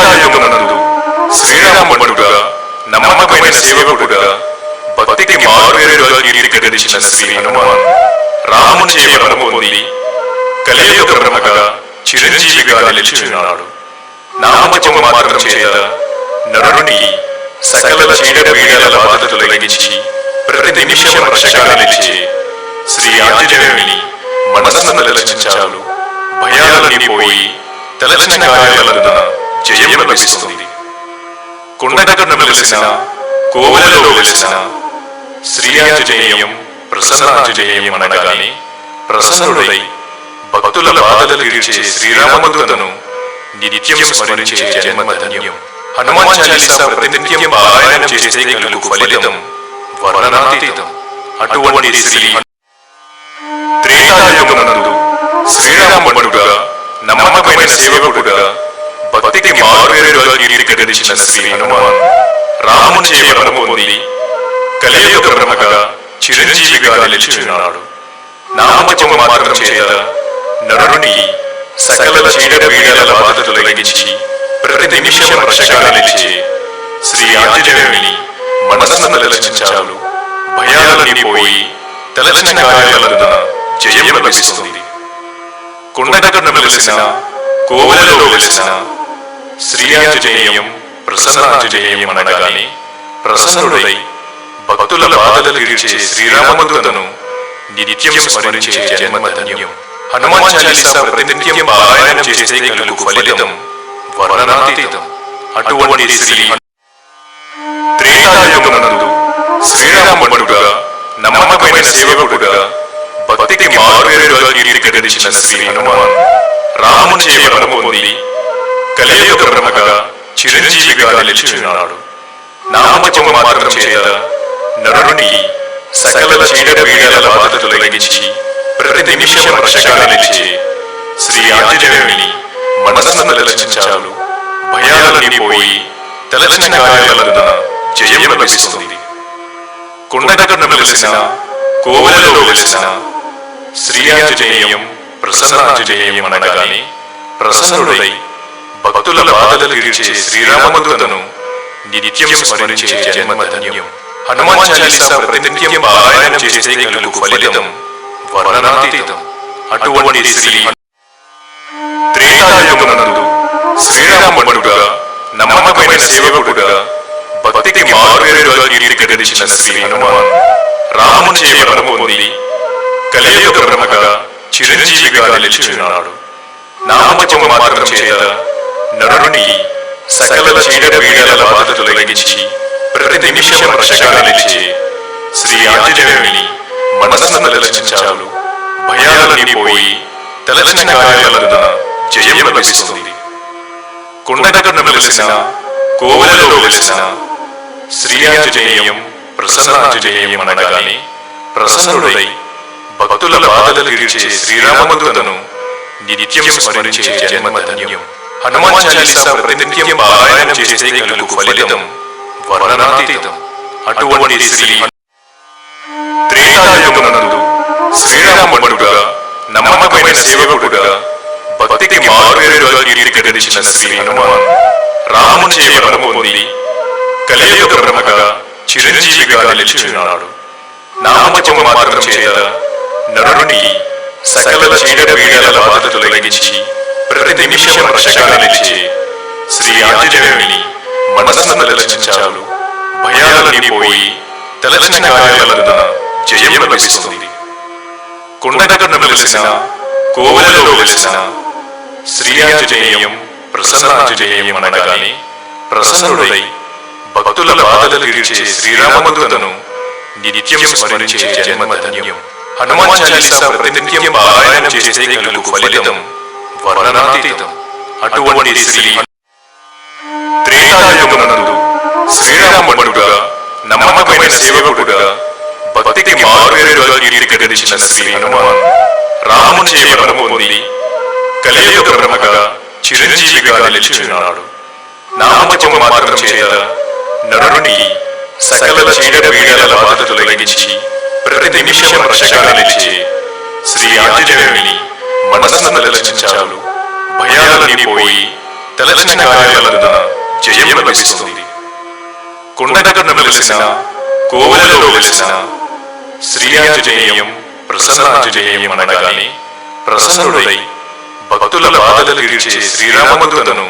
త్రేతాయుగమునందు శ్రీరాముడుగా నమ్మకమైన సేవకుడుగా భక్తికి మారువేరుగా కీర్తించిన శ్రీ హనుమాన్ రాముని చేపలను పొంది కలియుగ బ్రహ్మగా చిరంజీవిగా నిలిచినాడు నామజము మాత్రం చేత నరుని సకల చీడ పీడల బాధ తొలగించి ప్రతి నిమిషం రక్షగా నిలిచే శ్రీ ఆంజనేయుని మనస్సును తలచించాలు భయాలని పోయి తలచిన గాయాలందున జయం లభిస్తుంది కొండగట్టు వెలిసిన కోవెలలో వెలిసిన శ్రీ ప్రసన్నాంజనేయం అనగానే ప్రసన్నుడై భక్తుల బాధలు తీర్చే శ్రీరామదూతను నిత్యం స్మరించే జన్మధన్యం హనుమాన్ చాలీసా ప్రతినిత్యం పారాయణం చేసే కలుగు ఫలితం వర్ణనాతీతం అటువంటి శ్రీ త్రేతాయుగమునందు శ్రీరాముడుగా నమ్మకమైన సేవకుడుగా భక్తికి మారువేరుగా కీర్తించిన శ్రీ హనుమాన్. రాముని చేపలను పొంది కలియుగ బ్రహ్మగా చిరంజీవిగా నిలిచినాడు నామజము మాత్రం చేత నరుని సకల చీడ పీడల బాధ తొలగించి ప్రతి నిమిషం రక్షగా నిలిచి శ్రీ ఆంజనేయుని మనస్సును తలచించాలు భయాలన్నీ పోయి తలచిన గాయాలందున జయం లభిస్తుంది. కొండగట్టు వెలిసిన కోవలలో వెలిసిన శ్రీ ఆంజనేయం ప్రసన్నాంజనేయం అనగానే ప్రసన్నుడై భక్తుల బాధలు తీర్చే శ్రీరామదూతను నిత్యం స్మరించే జన్మధన్యం. హనుమాన్ చాలీసా ప్రతినిత్యం పారాయణం చేసే కలుగు ఫలితం వర్ణనాతీతం. అటువంటి శ్రీ త్రేతాయుగమునందు శ్రీరాముడుగా నమ్మకమైన సేవకుడుగా భక్తికి మారువేరుగా గడిచిన శ్రీ హనుమాన్ రాముని చేపలను పొంది కలియుగ బ్రహ్మగా చిరంజీవిగా నిలిచినాడు నామజము మాత్రం చేత నరుని సకల చీడ పీడల బాధ తొలగించి ప్రతి నిమిషం రక్షగా నిలిచి శ్రీ ఆంజనేయుని మనస్సును తలచించాలు. భయాలన్నీ పోయి తలచిన గాయాలందున జయం లభిస్తుంది. కుండగడ్డ వెలిసిన కోవలలో వెలిసిన శ్రీ ఆంజనేయం ప్రసన్నాంజనేయం అనగానే ప్రసన్నుడై భక్తుల బాధలు తీర్చే శ్రీరామదూతను నిత్యం స్మరించే జన్మధన్యం. హనుమాన్ చాలీసా ప్రతినిత్యం పారాయణం చేసే కలుగు ఫలితం వర్ణనాతీతం. అటువంటి శ్రీ త్రేతాయుగమునందు శ్రీరాముడుగా నమ్మకమైన సేవకుడుగా భక్తికి మారువేరుగా కీర్తించిన శ్రీ హనుమాన్ రాముని చేపలను పొంది కలియుగ బ్రహ్మగా చిరంజీవిగా నిలిచినాడు నామజము మాత్రం చేత నరుని సకల చీడ పీడల బాధ తొలగించి ప్రతి నిమిషం రక్షగా నిలిచే శ్రీ ఆంజనేయుని మనస్సును తలచించాలు భయాలని పోయి తలచిన గాయాలందున జయం లభిస్తుంది. కొండగట్టు వెలిసిన కోవలలో వెలిసిన శ్రీ ఆంజనేయం ప్రసన్నాంజనేయం అనగానే ప్రసన్నుడై భక్తుల బాధలు తీర్చే శ్రీరామదూతను నిత్యం స్మరించే జన్మధన్యం. హనుమాన్ చాలీసా ప్రతినిత్యం పారాయణం చేసే కలుగు ఫలితం వర్ణనాతీతం అటువంటి శ్రీ త్రేతాయుగమునందు శ్రీరాముడుగా నమ్మకమైన సేవకుడుగా భక్తికి మారువేరుగా కీర్తించిన శ్రీ హనుమాన్ రాముని చేపలను పొంది కలియుగ బ్రహ్మగా చిరంజీవిగా నిలిచినాడు నామజము మాత్రం చేత నరుని సకల చీడ పీడల బాధ తొలగించి ప్రతి నిమిషం రక్షగా నిలిచి శ్రీ ఆంజనేయుని మనస్సును తలచించాలు భయాలని పోయి తలచిన గాయాలందున జయం లభిస్తుంది. కొండగట్టు వెలిసిన కోవలలో వెలిసిన శ్రీ ఆంజనేయం ప్రసన్నాంజనేయం అనగానే ప్రసన్నుడై భక్తుల బాధలు తీర్చే శ్రీరామదూతను నిత్యం స్మరించే జన్మధన్యం. హనుమాన్ చాలీసా ప్రతినిత్యం పారాయణం చేసే కలుగు ఫలితం వర్ణనాతీతం. అటువంటి శ్రీ త్రేతాయుగమునందు శ్రీరాముడుగా నమ్మకమైన సేవకుడుగా భక్తికి మారువేరుగా కీర్తించిన శ్రీ హనుమాన్ రాముని చేపలను పొంది కలియుగ బ్రహ్మగా చిరంజీవిగా నిలిచినాడు నామజము మాత్రం చేత నరుని సకల చీడ బాధ తొలగించి ప్రతి నిమిషం రక్షగా నిలిచే శ్రీ ఆంజనేయుని మనస్సును తలచించాలు భయాలన్నీ పోయి తలచిన తలచిన కార్యాలందున జయం లభిస్తుంది. కొండగట్టు వెలిసిన కోవెలలో వెలిసిన శ్రీయాంజనేయం ప్రసన్నాంజనేయం అనగానే ప్రసన్నుడై భక్తుల బాధలు తీర్చే శ్రీరామదూతను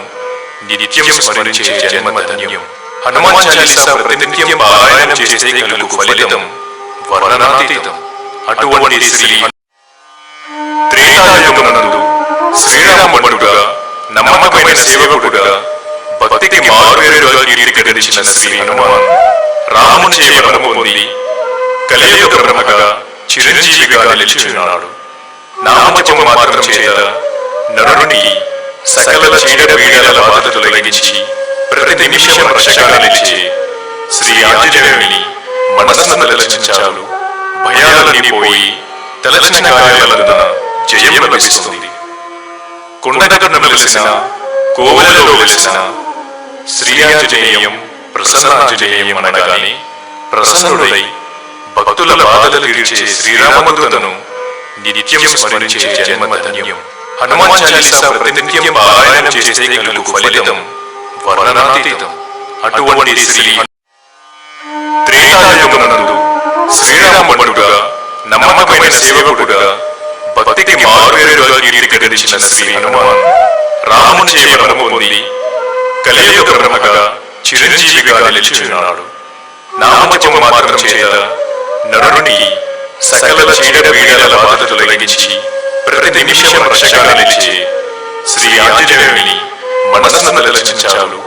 నిత్యం స్మరించే జన్మధన్యం. హనుమాన్ చాలీసా ప్రతినిత్యం పారాయణం చేస్తే కలుగు ఫలితం వర్ణనాతీతం అటువంటి శ్రీ త్రేతాయుగమునందు శ్రీరాముడుగా నమ్మకమైన సేవకుడుగా భక్తికి మారువేరుగా కీర్తి గడించిన శ్రీ హనుమాన్ రాముని చేయ వరము పొంది కలియుగ బ్రహ్మగా చిరంజీవిగా నిలిచినాడు నామజప మాత్రం చేత నరుని సకల చీడ పీడల బాధ తొలగించి ప్రతి నిమిషం రక్షగా నిలిచి శ్రీ ఆంజనేయుని మనస్సును తలచించాలు భయాలని పోయి తలచిన కార్యాలందున జయం లభిస్తుంది కొండగట్టు వెలిసిన కోవలలో వెలిసిన శ్రీ ఆంజనేయం అనగానే ప్రసన్నుడై భక్తుల బాధలు తీర్చే శ్రీరామదూతను నిత్యం స్మరించే జన్మధన్యం. హనుమాన్ చాలీసా ప్రతినిత్యం పారాయణం చేస్తే కలుగు ఫలితం వర్ణనాతీతం. అటువంటి శ్రీ త్రేతాయుగమునందు శ్రీరాముడుగా నమ్మకమైన సేవకుడుగా మారువేరుగా కీర్తి శ్రీ హనుమాన్ రాముని చేయ పొంది కలియుగ బ్రహ్మగా చిరంజీవిగా నిలిచినాడు నామజప మార్గం చేత నరుని సకల చీడ పీడల బాధ తొలగించి ప్రతి నిమిషం రక్షగా నిలిచే శ్రీ ఆంజనేయుని మనస్సును తలచించాలు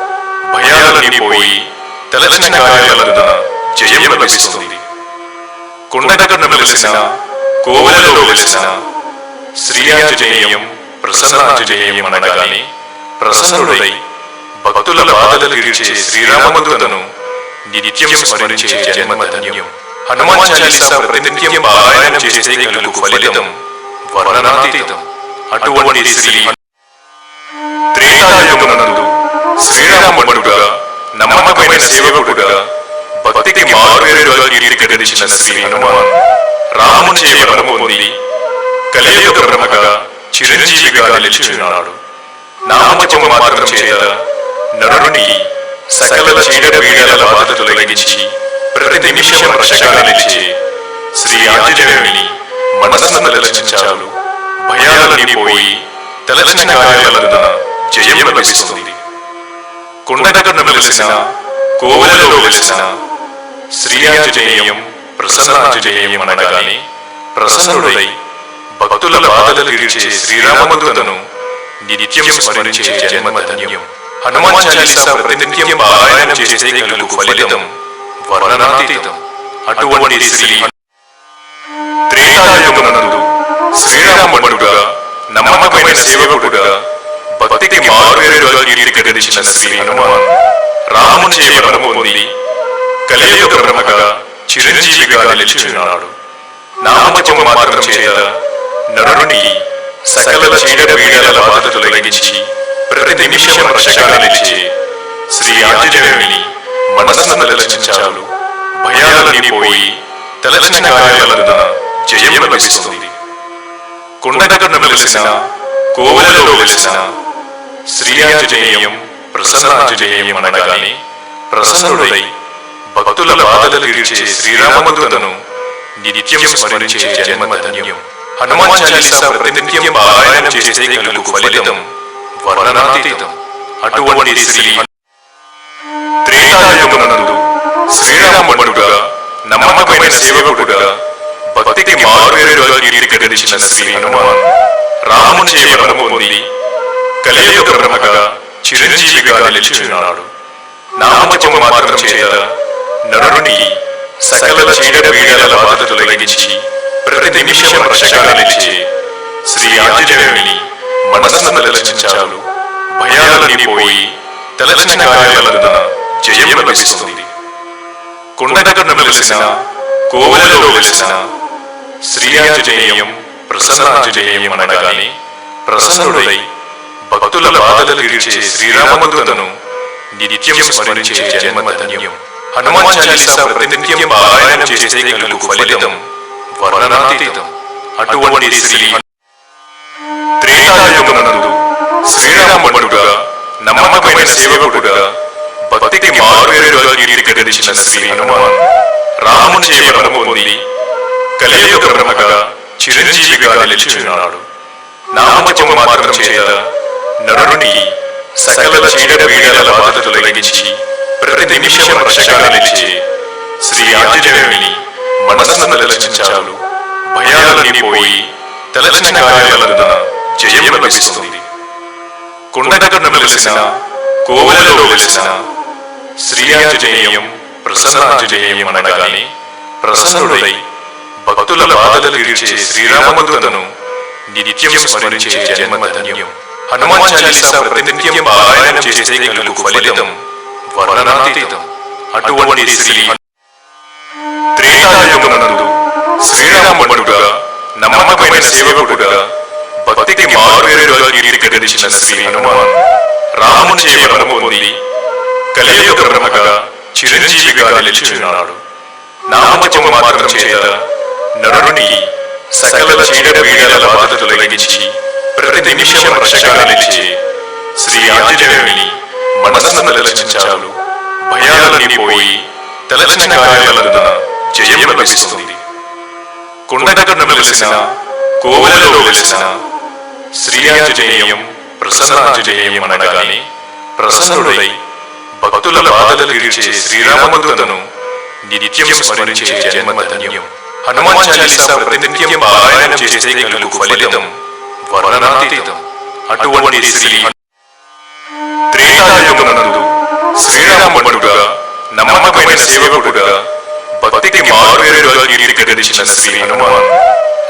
భయాలన్నీ పోయి తలచిన కార్యాలందున జయం లభిస్తుంది. కొండగట్టు వెలిసిన కోవెలలో వెలిసిన శ్రీ ఆంజనేయం ప్రసన్నాంజనేయం అనగానే ప్రసన్నుడై భక్తుల బాధలు తీర్చే శ్రీరామదూతను నిత్యం స్మరించే జన్మధన్యం హనుమాన్ చాలీసా ప్రతినిత్యం పారాయణం చేస్తే కలుగు ఫలితం వర్ణనాతీతం అటువంటి శ్రీ త్రేతాయుగమునందు శ్రీరాముడుగా నమ్మకమైన సేవకుడుగా భక్తికి మారువేరుగా కీర్తి గడించిన శ్రీ హనుమాన్ రాముని చేయ వరము పొంది కలియుగ బ్రహ్మగా చిరంజీవిగా నిలిచినాడు నామజప మార్గం చేత నరుని సకల చీడ పీడల బాధ తొలగించి ప్రతి నిమిషం రక్షగా నిలిచే శ్రీ ఆంజనేయుని మనస్సును తలచించాలు భయాలన్నీ పోయి తలచిన కార్యాలందున జయం లభిస్తుంది. కొండగట్టు వెలిసిన కోవెలలో వెలిసిన శ్రీ ఆంజనేయం ప్రసన్నాంజనేయం అనగానే ప్రసన్నుడై భక్తుల బాధలు తీర్చే శ్రీరామదూతను నిత్యం స్మరించే జన్మ ధన్యం. హనుమాన్ చాలీసా ప్రతినిత్యం పారాయణం చేస్తే కలుగు ఫలితం. వర్ణనాతీతం అటువంటి శ్రీ త్రేతాయుగమునందు శ్రీరాముడుగా నమ్మకమైన సేవకుడుగా భక్తికి మారువేరుగా కీర్తి గడించిన శ్రీ హనుమాన్. రాముని చేయ వరము పొంది కలియుగ బ్రహ్మగా చిరంజీవిగా నిలిచినాడు నామజప మార్గం చేత నరుని సకల చీడ పీడల బాధ తొలగించి ప్రతి నిమిషం రక్షగా నిలిచి శ్రీ ఆంజనేయుని మనస్సును తలచించాలు భయాలని పోయి తలచిన గాయాలన్న జయం లభిస్తుంది. కొండగట్టు వెలిసిన కోవలలో వెలిసిన శ్రీ ఆంజనేయం ప్రసన్నాంజనేయం అనగానే ప్రసన్నుడై భక్తుల బాధలు తీర్చే శ్రీరామదూతను నిత్యం స్మరించే జన్మధన్యం. హనుమాన్ చాలీసా ప్రతినిత్యం పారాయణం చేస్తే కలుగు ఫలితం వర్ణనాతీతం అటువంటి శ్రీ త్రేతాయుగమునందు శ్రీరాముడుగా నమ్మకమైన సేవకుడుగా భక్తికి మారువేరుగా కీర్తి గడించిన శ్రీ హనుమాన్ రాముని చేయ పొంది కలియుగ బ్రహ్మగా చిరంజీవిగా నిలిచినాడు నామజప మార్గం చేత నరుని సకల చీడ పీడల బాధ తొలగించి ప్రతి నిమిషం రక్షగా నిలిచి శ్రీ ఆంజనేయుని మనస్సును తలచించాలు భయాలన్నీ పోయి తలచిన కార్యాలందున జయం లభిస్తుంది. కొండగట్టు వెలిసిన కోవలలో వెలిసిన శ్రీ ఆంజనేయం ప్రసన్నాంజనేయం అనగానే ప్రసన్నుడై భక్తుల బాధలు తీర్చే శ్రీరామదూతను నిత్యం స్మరించే జన్మ ధన్యం హనుమాన్ చాలీసా ప్రతినిత్యం పారాయణం చేసే కలుగు ఫలితం వర్ణనాతీతం. అటువంటి శ్రీ త్రేతాయుగమునందు శ్రీరాముడుగా నమ్మకమైన సేవకుడుగా భక్తికి మారువేరుగా కీర్తి శ్రీ హనుమాన్ రాముని చేయడం పొంది కలియుగ బ్రహ్మగా చిరంజీవిగా నిలిచినాడు నామజపం మాత్రం చేత నరుడిని సకల చీడ పీడల బాధ తొలగించి ప్రతి నిమిషం రక్షగా నిలిచి శ్రీ ఆంజనేయుని తలచిన కార్యాలందున జయం లభిస్తుంది కొండగట్టు వెలిసిన కోవెలలో వెలిసిన శ్రీ ప్రసన్నాంజనేయం అనగానే ప్రసన్నుడై భక్తుల బాధలు తీర్చే శ్రీరామదూతను నిత్యం స్మరించే జన్మధన్యం హనుమాన్ చాలీసా ప్రతినిత్యం పారాయణం కలుగు ఫలితం వర్ణనాతీతం అటువంటి శ్రీ త్రేతాయుగమునందు శ్రీరాముడుగా నమ్మకమైన సేవకుడుగా భక్తికి మారువేరుగా కీర్తిగడించిన శ్రీ హనుమాన్ రాముని చేయ పొంది కలియుగ బ్రహ్మగా చిరంజీవిగా నిలిచినాడు నామజము మాత్రం చేత నరుని సకల చీడ పీడల బాధ తొలగించి ప్రతి నిమిషం రక్షగా నిలిచి శ్రీ ఆంజనేయుని మనస్సును తలచించాలు భయాలని పోయి తలచిన కార్యాలందున జయం లభిస్తుంది. కొండగట్టు వెలిసిన కోవెలలో వెలిసిన శ్రీ ప్రసన్నాంజనేయం అనగానే ప్రసన్నుడై భక్తుల బాధలు తీర్చే శ్రీరామదూతను నిత్యం స్మరించే జన్మధన్యం. హనుమాన్ చాలీసా ప్రతినిత్యం పారాయణం చేసే కలుగు ఫలితం వర్ణనాతీతం. అటువంటి శ్రీ త్రేతాయుగమునందు శ్రీరాముడుగా నమ్మకమైన సేవకుడుగా భక్తికి మారుపేరుగా శ్రీ హనుమాన్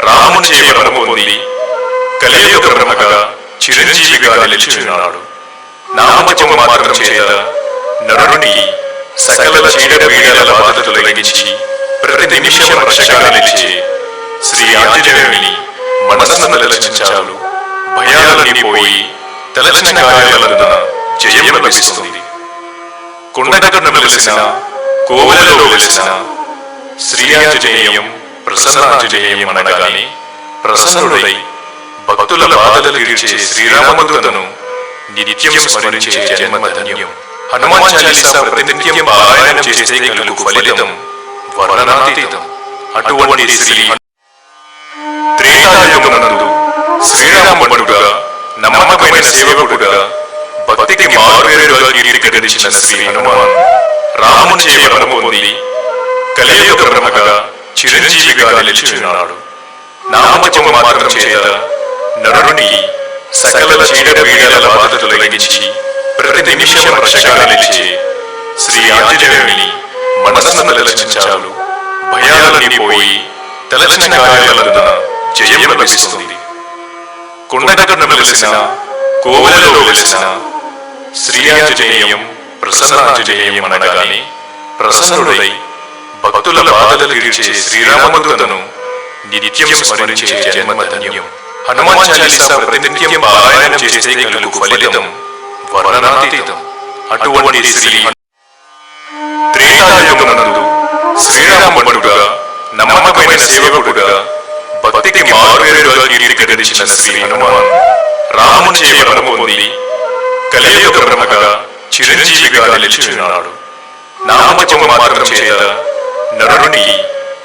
రాముని చేయ వరము పొంది కలియుగ బ్రహ్మగా చిరంజీవిగా నిలిచినాడు నామజము మాత్రం చేత నరుని సకల చీడ పీడల బాధ తొలగించి ప్రతి నిమిషం రక్షగా నిలిచి శ్రీ ఆంజనేయుని మనస్సును తలచించాలు భయాలన్నీ పోయి తలచిన కార్యాలందున జయం లభిస్తుంది. కొండగట్టు వెలిసిన కోవెలలో వెలిసిన శ్రీ ఆంజనేయం ప్రసన్నాంజనేయం అనగానే ప్రసన్నుడై భక్తుల బాధలు తీర్చే శ్రీరామదూతను నిత్యం స్మరించే జన్మధన్యం. హనుమాన్ చాలీసా ప్రతినిత్యం పారాయణం చేసే కలుగు ఫలితం వర్ణనాతీతం. అటువంటి శ్రీ త్రేతాయుగమునందు శ్రీరాముడుగా నమ్మకమైన సేవకుడుగా భక్తికి మారువేరుగా మారుపేరుగా కీర్తిగడించిన శ్రీ హనుమాన్ రాముని చేయ వరము పొంది కలియుగ బ్రహ్మగా చిరంజీవిగా నిలిచినాడు నామజపం మాత్రం చేత నరుని సకల చీడ పీడల బాధ తొలగించి ప్రతి నిమిషం రక్షగా నిలిచి శ్రీ ఆంజనేయుని మనస్సును తలచించాలు భయాలని పోయి తలచిన కార్యాలందున జయం లభిస్తుంది. కొండగట్టు వెలిసిన కోవలలో వెలిసిన శ్రీ ఆంజనేయం ప్రసన్నాంజనేయం అనగానే ప్రసన్నుడై భక్తుల బాధలు తీర్చే శ్రీరామదూతను నిత్యం స్మరించే జన్మధన్యం. హనుమాన్ చాలీసా ప్రతినిత్యం పారాయణం చేసే కలుగు ఫలితం వర్ణనాతీతం అటువంటి శ్రీ త్రేతాయుగమునందు శ్రీరాముడుగా నమ్మకమైన సేవకుడుగా భక్తికి మారువేరుగా మారుపేరుగా కీర్తిగడించిన శ్రీ హనుమాన్ రాముని చేయ వరము పొంది కలియుగ బ్రహ్మగా చిరంజీవిగా నిలిచినాడు నామజము మాత్రం చేయ నరుని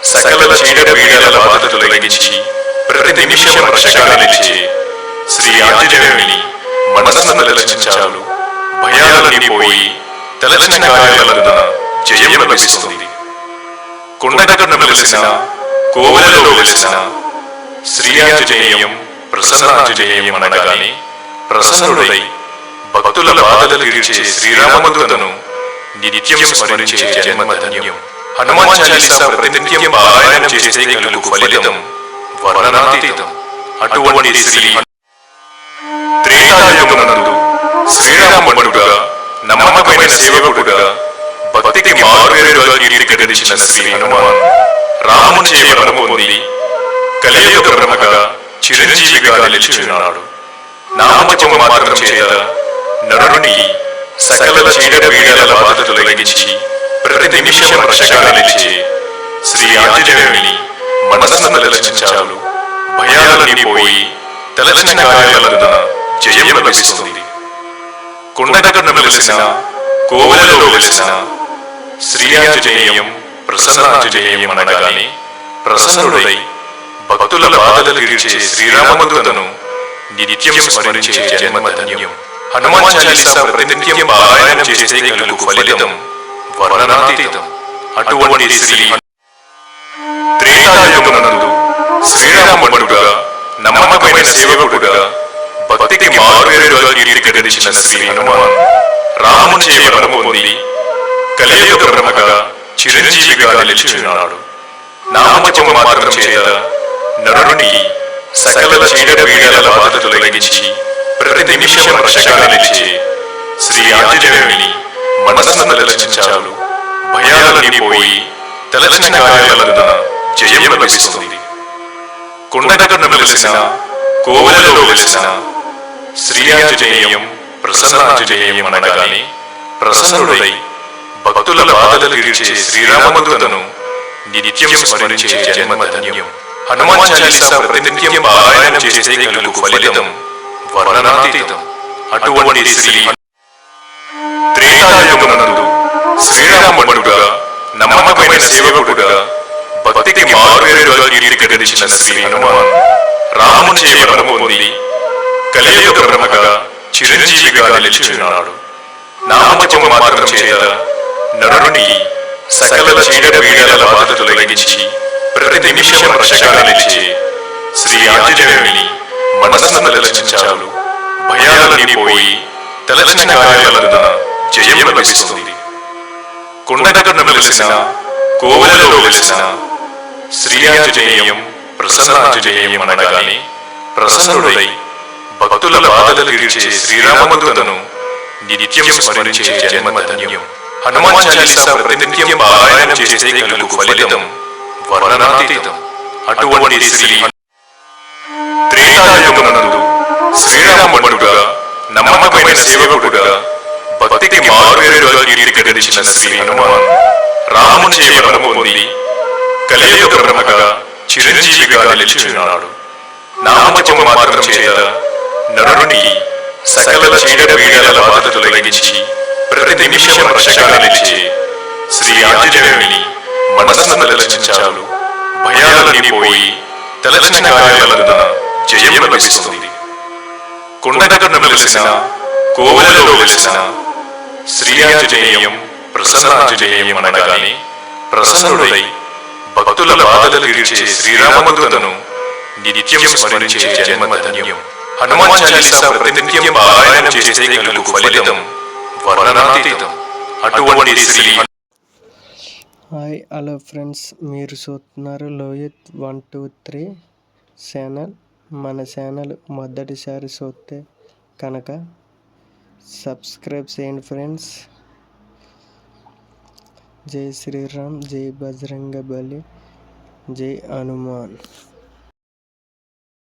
సకల చీడ పీడల బాధ తొలగించి ప్రతి నిమిషం రక్షగా శ్రీ ఆంజనేయుని మనస్సును తలచించాలు భయాలని పోయి తలచిన కార్యాలందున జయం లభిస్తుంది. కొండగట్టు వెలిసిన కోవలలో వెలిసిన శ్రీ ఆంజనేయం ప్రసన్నాంజనేయం అనగానే ప్రసన్నుడై భక్తుల బాధలు తీర్చే శ్రీరామదూతను నిత్యం స్మరించే జన్మధన్యం. హనుమాన్ చాలీసా ప్రతినిత్యం పారాయణం చేసే కలుగు ఫలితం వర్ణనాతీతం. అటువంటి శ్రీ త్రేతాయుగమునందు శ్రీరాముడుగా నమ్మకమైన సేవకుడుగా భక్తికి మారువేరుగా కీర్తిగడించిన శ్రీ హనుమాన్ రాముని చేయ వరము పొంది కలియుగ బ్రహ్మగా చిరంజీవిగా నిలిచినాడు నామజపం మాత్రం చేత నరుని సకల చీడ పీడల బాధలు తొలగించి ప్రతి నిమిషం రక్షగా నిలిచి శ్రీ ఆంజనేయుని మనస్సును తలచించాలు భయాలని పోయి తలచిన గాయాలన్న జయం లభిస్తుంది. కొండగడ్డ వెలిసిన కోవలలో వెలిసిన శ్రీ ఆంజనేయం ప్రసన్నాంజనేయం అనగానే ప్రసన్నుడై భక్తుల బాధలు తీర్చే శ్రీరామదూతను నిత్యం స్మరించే జన్మధన్యం. హనుమాన్ చాలీసా ప్రతినిత్యం పారాయణం చేస్తే కలుగు ఫలితం వర్ణనాతీతం అటువంటి శ్రీ త్రేతాయుగమునందు శ్రీరాముడుగా నమ్మకమైన సేవకుడుగా భక్తికి మారువేరుగా కీర్తి శ్రీ హనుమాన్ రాముని చేయ పొంది కలియుగ బ్రహ్మగా చిరంజీవిగా నిలిచినాడు నామజప మాత్రం చేత సకల చీడ పీడల బాధ తొలగించి ప్రతి నిమిషం రక్షగా శ్రీ ఆంజనేయుని మనస్సును తలచించాలు భయాలన్నీ పోయి తలచిన కార్యాలందున జయం లభిస్తుంది. కొండగట్టున వెలిసిన కోవలలో వెలిసిన శ్రీ ఆంజనేయం ప్రసన్నాంజనేయం అనగానే ప్రసన్నుడై భక్తుల బాధలు తీర్చే శ్రీరామదూతను నిత్యం స్మరించే జన్మధన్యం. హనుమాన్ చాలీసా ప్రతినిత్యం పారాయణం చేస్తే కలుగు ఫలితం వర్ణనాతీతం. అటువంటి శ్రీ త్రేతాయుగమునందు శ్రీరాముడుగా నమ్మకమైన సేవకుడుగా భక్తికి మారువేరుగా కీర్తి గడించిన శ్రీ హనుమాన్ రాముని చేయ వరము పొంది కలియుగ బ్రహ్మగా చిరంజీవిగా నిలిచినాడు నామజప మాత్రం చేత నరుని సకల చీడ పీడల బాధ తొలగించి ప్రతి నిమిషం రక్షగా నిలిచి శ్రీ ఆంజనేయుని మనస్సును తలచించాలు భయాలని పోయి తలచిన గాయాలను జయం లభిస్తుంది కొండగట్టున వెలిసిన కోవెలలో వెలిసిన శ్రీ ప్రసన్నాంజనేయం అనగానే ప్రసన్నుడై భక్తుల బాధలు తీర్చే శ్రీరామదూతను నిత్యం స్మరించే జన్మధన్యం హనుమాన్ చాలీసా ప్రతినిత్యం పారాయణం చేస్తే కలుగు ఫలితం వర్ణనాతీతం అటువంటి శ్రీ త్రేతాయుగమునందు శ్రీరాముడుగా నమ్మకమైన సేవకుడుగా భక్తికి మారువేరుగా కీర్తి శ్రీ హనుమాన్. రాముని చేయ వరము పొంది కలియుగ బ్రహ్మగా చిరంజీవిగా నిలిచినాడు నామజప మాత్రం చేత నరుని సకల చీడ పీడల బాధ తొలగించి ప్రతి నిమిషం రక్షగా నిలిచి శ్రీ ఆంజనేయుని మనస్సును తలచించాలు భయాలన్నీ పోయి తలచిన కార్యాలందున జయం లభిస్తుంది. కొండగట్టున వెలిసిన కోవలలో వెలిసిన శ్రీయాజనేయం ప్రసన్నాజనేయం అనగానే ప్రసన్నుడై భక్తుల బాధలు తీర్చే శ్రీరామదూతను నిత్యం స్మరించే జన్మధన్యం హనుమాన్ చాలీసా ప్రతినిత్యం పారాయణం చేసే కలుగు ఫలితం వర్ణనాతీతం అటువంటి శ్రీ హాయ్ హలో ఫ్రెండ్స్ మీరు చూస్తున్నారు లోయత్ వన్ టూ త్రీ ఛానల్ మన ఛానల్ మొదటిసారి చూస్తే కనుక సబ్స్క్రైబ్ చేయండి ఫ్రెండ్స్. జై శ్రీరామ్ జై బజరంగ బలి జై హనుమాన్.